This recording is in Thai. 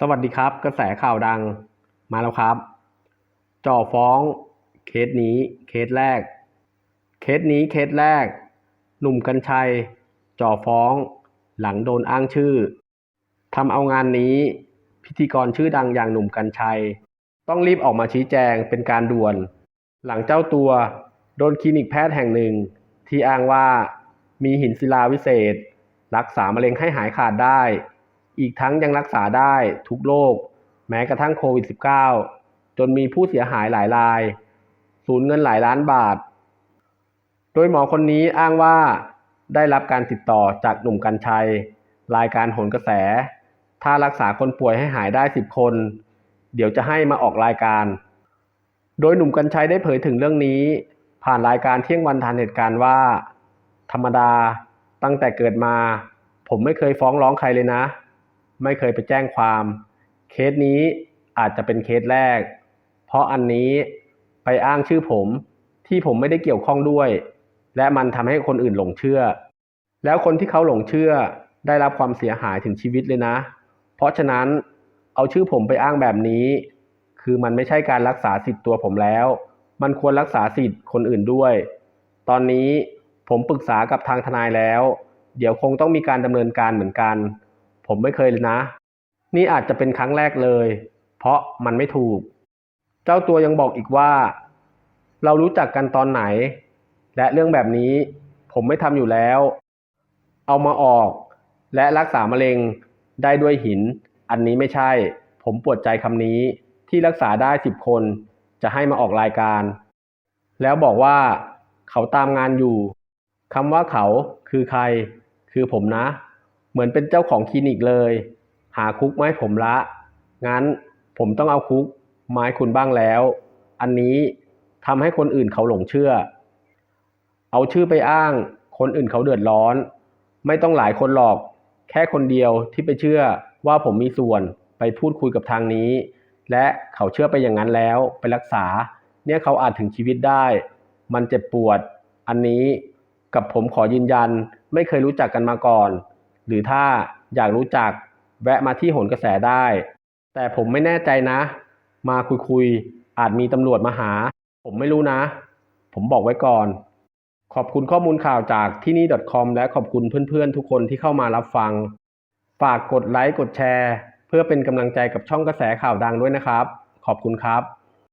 สวัสดีครับ กระแสข่าวดังมาแล้วครับ จ่อฟ้องเคสนี้เคสแรก เคสนี้เคสแรก หนุ่มกัญชัย จ่อฟ้องหลังโดนอ้างชื่อทำเอางานนี้ พิธีกรชื่อดังอย่างหนุ่มกัญชัย ต้องรีบออกมาชี้แจงเป็นการด่วน หลังเจ้าตัว โดนคลินิกแพทย์แห่งหนึ่ง ที่อ้างว่ามีหินศิลาวิเศษ รักษามะเร็งให้หายขาดได้ อีกทั้งยังรักษาได้ทุกโรคแม้กระทั่งโควิด -19 จนมีผู้เสียหายหลายราย สูญเงินหลายล้านบาท โดยหมอคนนี้อ้างว่าได้รับการติดต่อจากหนุ่มกัญชัย รายการโหนกระแส ถ้ารักษาคนป่วยให้หายได้ 10 คน เดี๋ยวจะให้มาออกรายการ โดยหนุ่มกัญชัยได้เผยถึงเรื่องนี้ ผ่านรายการเที่ยงวันทันเหตุการณ์ว่า ธรรมดาตั้งแต่เกิดมา ผมไม่เคยฟ้องร้องใครเลยนะ ไม่เคยไปแจ้งความ เคสนี้อาจจะเป็นเคสแรก เพราะอันนี้ไปอ้างชื่อผมที่ผมไม่ได้เกี่ยวข้องด้วย และมันทำให้คนอื่นหลงเชื่อ แล้วคนที่เขาหลงเชื่อได้รับความเสียหายถึงชีวิตเลยนะ เพราะฉะนั้นเอาชื่อผมไปอ้างแบบนี้ คือมันไม่ใช่การรักษาสิทธิ์ตัวผมแล้ว มันควรรักษาสิทธิ์คนอื่นด้วย ตอนนี้ผมปรึกษากับทางทนายแล้ว เดี๋ยวคงต้องมีการดำเนินการเหมือนกัน ผมไม่เคยเลยนะ นี่อาจจะเป็นครั้งแรกเลย เพราะมันไม่ถูก เจ้าตัวยังบอกอีกว่า เรารู้จักกันตอนไหน และเรื่องแบบนี้ผมไม่ทำอยู่แล้ว เอามาออก และรักษามะเร็งได้ด้วยหิน อันนี้ไม่ใช่ ผมปวดใจคำนี้ที่รักษาได้สิบคน จะให้มาออกรายการ แล้วบอกว่าเขาตามงานอยู่คำว่าเขาคือใคร คือผมนะ เหมือนเป็นเจ้าของคลินิกเลย หาคุกมาให้ผมละ งั้นผมต้องเอาคุกไม้คุณบ้างแล้ว อันนี้ทำให้คนอื่นเขาหลงเชื่อ เอาชื่อไปอ้าง คนอื่นเขาเดือดร้อน ไม่ต้องหลายคนหรอก แค่คนเดียวที่ไปเชื่อว่าผมมีส่วนไปพูดคุยกับทางนี้ และเขาเชื่อไปอย่างนั้นแล้วไปรักษา เนี่ยเขาอาจถึงชีวิตได้ มันเจ็บปวด อันนี้กับผมขอยืนยัน ไม่เคยรู้จักกันมาก่อน หรือถ้าอยากรู้จักแวะมาที่หนกระแสได้ แต่ผมไม่แน่ใจนะ มาคุยคุยๆอาจมีตำรวจมาหา ผมไม่รู้นะ ผมบอกไว้ก่อน ขอบคุณข้อมูลข่าวจากที่นี่ .com และขอบคุณเพื่อนๆ ทุกคนที่เข้ามารับฟัง ฝากกดไลค์กดแชร์ เพื่อเป็นกำลังใจกับช่องกระแสข่าวดังด้วยนะครับ ขอบคุณครับ